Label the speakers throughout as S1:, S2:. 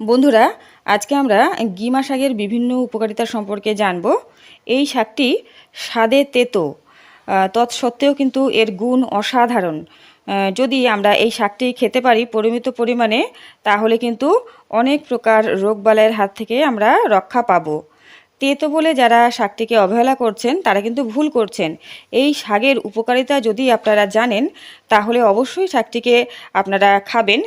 S1: বন্ধুরা, আজকে আমরা গিমা শাকের বিভিন্ন উপকারিতা সম্পর্কে জানব। এই শাকটি স্বাদে তেতো তৎসত্ত্বেও কিন্তু এর গুণ অসাধারণ। যদি আমরা এই শাকটি খেতে পারি পরিমিত পরিমাণে, তাহলে কিন্তু অনেক প্রকার রোগবালাইয়ের হাত থেকে আমরা রক্ষা পাবো। তেতো বলে যারা শাকটিকে অবহেলা করছেন, তারা কিন্তু ভুল করছেন। এই শাকের উপকারিতা যদি আপনারা জানেন, তাহলে অবশ্যই শাকটিকে আপনারা খাবেন।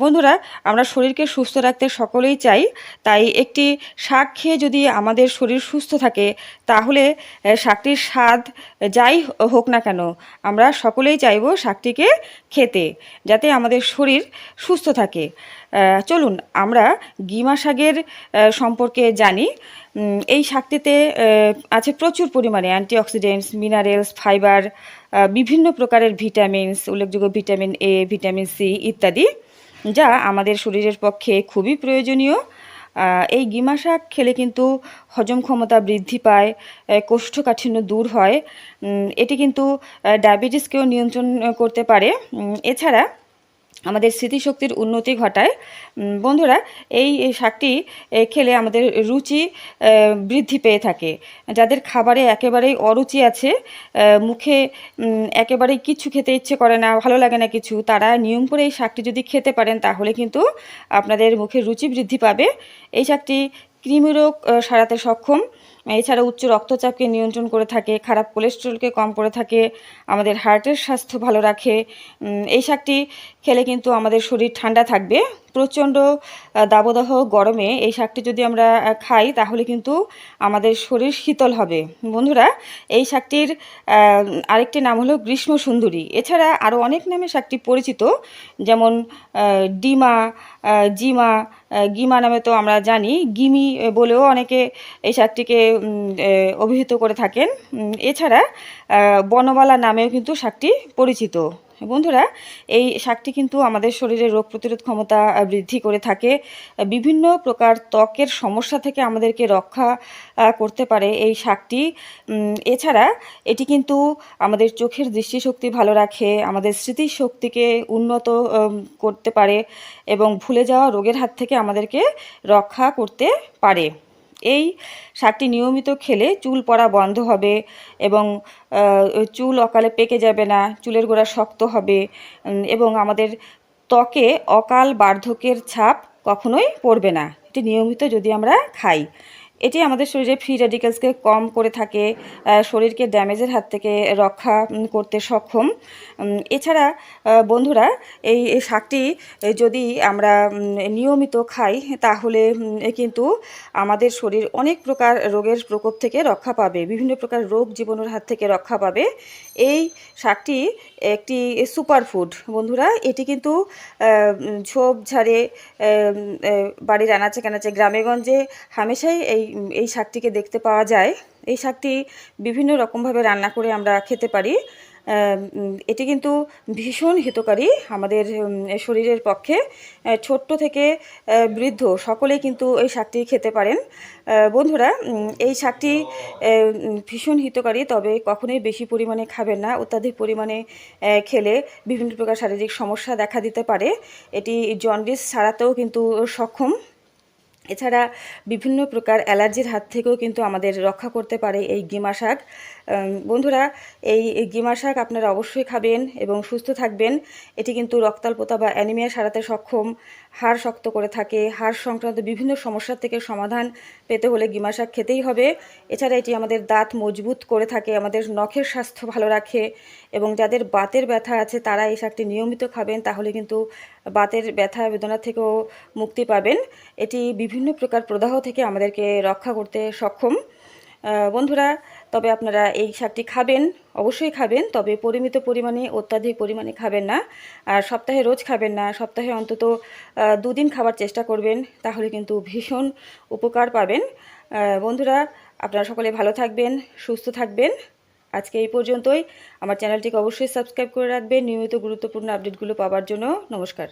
S1: বন্ধুরা, আমরা শরীরকে সুস্থ রাখতে সকলেই চাই, তাই একটি শাক খেয়ে যদি আমাদের শরীর সুস্থ থাকে, তাহলে শাকটির স্বাদ যাই হোক না কেন, আমরা সকলেই চাইব শাকটিকে খেতে, যাতে আমাদের শরীর সুস্থ থাকে। চলুন আমরা গিমা শাকের সম্পর্কে জানি। এই শাকটিতে আছে প্রচুর পরিমাণে অ্যান্টিঅক্সিডেন্টস মিনারেলস ফাইবার বিভিন্ন প্রকারের ভিটামিনস উল্লেখযোগ্য ভিটামিন এ ভিটামিন সি ইত্যাদি, যা আমাদের শরীরের পক্ষে খুবই প্রয়োজনীয়। এই গিমা শাক খেলে কিন্তু হজম ক্ষমতা বৃদ্ধি পায় কোষ্ঠকাঠিন্য দূর হয়। এটি কিন্তু ডায়াবেটিসকেও নিয়ন্ত্রণ করতে পারে। এছাড়া আমাদের স্মৃতিশক্তির উন্নতি ঘটায়। বন্ধুরা, এই শাকটি খেলে আমাদের রুচি বৃদ্ধি পেয়ে থাকে। যাদের খাবারে একেবারেই অরুচি আছে মুখে একেবারেই কিছু খেতে ইচ্ছে করে না, ভালো লাগে না কিছু, তারা নিয়ম করে এই শাকটি যদি খেতে পারেন, তাহলে কিন্তু আপনাদের মুখে রুচি বৃদ্ধি পাবে। এই শাকটি কৃমিরোগ সারাতে সক্ষম। এছাড়া উচ্চ রক্তচাপকে নিয়ন্ত্রণ করে থাকে, খারাপ কোলেস্ট্রলকে কম করে থাকে, আমাদের হার্টের স্বাস্থ্য ভালো রাখে। এই শাকটি খেলে কিন্তু আমাদের শরীর ঠান্ডা থাকবে। প্রচণ্ড দাবদাহ গরমে এই শাকটি যদি আমরা খাই, তাহলে কিন্তু আমাদের শরীর শীতল হবে। বন্ধুরা, এই শাকটির আরেকটি নাম হলো গ্রীষ্ম সুন্দরী। এছাড়া আরও অনেক নামে শাকটি পরিচিত, যেমন ডিমা জিমা গিমা নামে তো আমরা জানি। গিমি বলেও অনেকে এই শাকটিকে অভিহিত করে থাকেন। এছাড়া বনবালা নামেও কিন্তু শাকটি পরিচিত। বন্ধুরা, এই শাকটি কিন্তু আমাদের শরীরের রোগ প্রতিরোধ ক্ষমতা বৃদ্ধি করে থাকে। বিভিন্ন প্রকার ত্বকের সমস্যা থেকে আমাদেরকে রক্ষা করতে পারে এই শাকটি। এছাড়া এটি কিন্তু আমাদের চোখের দৃষ্টিশক্তি ভালো রাখে, আমাদের স্মৃতিশক্তিকে উন্নত করতে পারে এবং ভুলে যাওয়া রোগের হাত থেকে আমাদেরকে রক্ষা করতে পারে। এই শাকটি নিয়মিত খেলে চুল পড়া বন্ধ হবে এবং চুল অকালে পেকে যাবে না, চুলের গোড়া শক্ত হবে এবং আমাদের ত্বকে অকাল বার্ধক্যের ছাপ কখনোই পড়বে না। এটি নিয়মিত যদি আমরা খাই। এটি আমাদের শরীরে ফ্রি রেডিক্যালসকে কম করে থাকে শরীরকে ড্যামেজের হাত থেকে রক্ষা করতে সক্ষম। এছাড়া বন্ধুরা, এই শাকটি যদি আমরা নিয়মিত খাই, তাহলে কিন্তু আমাদের শরীর অনেক প্রকার রোগের প্রকোপ থেকে রক্ষা পাবে, বিভিন্ন প্রকার রোগ জীবনের হাত থেকে রক্ষা পাবে। এই শাকটি একটি সুপার ফুড বন্ধুরা। এটি কিন্তু ঝোপ ঝাড়ে বাড়ির আনাচে কানাচে গ্রামেগঞ্জে হামেশাই এই এই শাকটিকে দেখতে পাওয়া যায়। এই শাকটি বিভিন্ন রকমভাবে রান্না করে আমরা খেতে পারি। এটি কিন্তু ভীষণ হিতকারী আমাদের শরীরের পক্ষে। ছোট্ট থেকে বৃদ্ধ সকলেই কিন্তু এই শাকটি খেতে পারেন। বন্ধুরা এই শাকটি ভীষণ হিতকারী, তবে কখনোই বেশি পরিমাণে খাবেন না। অত্যাধিক পরিমাণে খেলে বিভিন্ন প্রকার শারীরিক সমস্যা দেখা দিতে পারে। এটি জন্ডিস ছাড়াতেও কিন্তু সক্ষম। এছাড়া বিভিন্ন প্রকার অ্যালার্জির হাত থেকেও কিন্তু আমাদের রক্ষা করতে পারে এই গিমা শাক। বন্ধুরা, এই গিমা শাক আপনারা অবশ্যই খাবেন এবং সুস্থ থাকবেন। এটি কিন্তু রক্তাল্পতা বা অ্যানিমিয়া সারাতে সক্ষম, হাড় শক্ত করে থাকে, হাড় সংক্রান্ত বিভিন্ন সমস্যার থেকে সমাধান পেতে হলে গিমা শাক খেতেই হবে। এছাড়া এটি আমাদের দাঁত মজবুত করে থাকে, আমাদের নখের স্বাস্থ্য ভালো রাখে এবং যাদের বাতের ব্যথা আছে তারা এই শাকটি নিয়মিত খাবেন, তাহলে কিন্তু বাতের ব্যথা বেদনা থেকেও মুক্তি পাবেন। এটি বিভিন্ন প্রকার প্রদাহ থেকে আমাদেরকে রক্ষা করতে সক্ষম। বন্ধুরা, তবে আপনারা এই শাকটি খাবেন, অবশ্যই খাবেন, তবে পরিমিত পরিমাণে, অত্যাধিক পরিমাণে খাবেন না। আর সপ্তাহে রোজ খাবেন না, সপ্তাহে অন্তত দুদিন খাবার চেষ্টা করবেন, তাহলে কিন্তু ভীষণ উপকার পাবেন। বন্ধুরা, আপনারা সকলে ভালো থাকবেন, সুস্থ থাকবেন। আজকে এই পর্যন্তই। আমার চ্যানেলটিকে অবশ্যই সাবস্ক্রাইব করে রাখবেন। নিয়মিত গুরুত্বপূর্ণ আপডেটগুলো পাওয়ার জন্য নমস্কার।